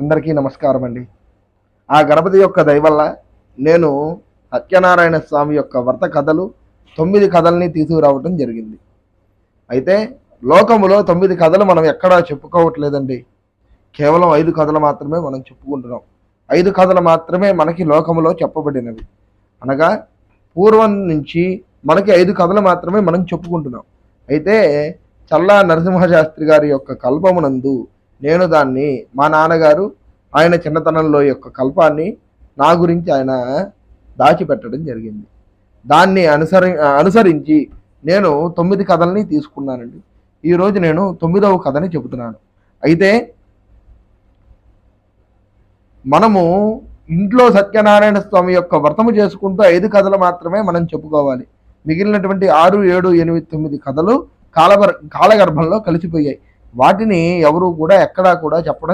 అందరికీ నమస్కారం అండి. ఆ గణపతి యొక్క దయవల్ల నేను సత్యనారాయణ స్వామి యొక్క వ్రత కథలు తొమ్మిది కథల్ని తీసుకురావటం జరిగింది. అయితే లోకములో తొమ్మిది కథలు మనం ఎక్కడా చెప్పుకోవట్లేదండి. కేవలం ఐదు కథలు మాత్రమే మనం చెప్పుకుంటున్నాం. ఐదు కథలు మాత్రమే మనకి లోకములో చెప్పబడినవి. అనగా పూర్వం నుంచి మనకి ఐదు కథలు మాత్రమే మనం చెప్పుకుంటున్నాం. అయితే చల్లా నరసింహశాస్త్రి గారి యొక్క కల్పమునందు నేను దాన్ని మా నాన్నగారు ఆయన చిన్నతనంలో యొక్క కల్పాన్ని నా గురించి ఆయన దాచిపెట్టడం జరిగింది. దాన్ని అనుసరి అనుసరించి నేను తొమ్మిది కథల్ని తీసుకున్నానండి. ఈరోజు నేను తొమ్మిదవ కథని చెబుతున్నాను. అయితే మనము ఇంట్లో సత్యనారాయణ స్వామి యొక్క వ్రతము చేసుకుంటూ ఐదు కథలు మాత్రమే మనం చెప్పుకోవాలి. మిగిలినటువంటి ఆరు ఏడు ఎనిమిది తొమ్మిది కథలు కాలగర్ కాలగర్భంలో కలిసిపోయాయి. వాటిని ఎవరు కూడా ఎక్కడా కూడా చెప్పడం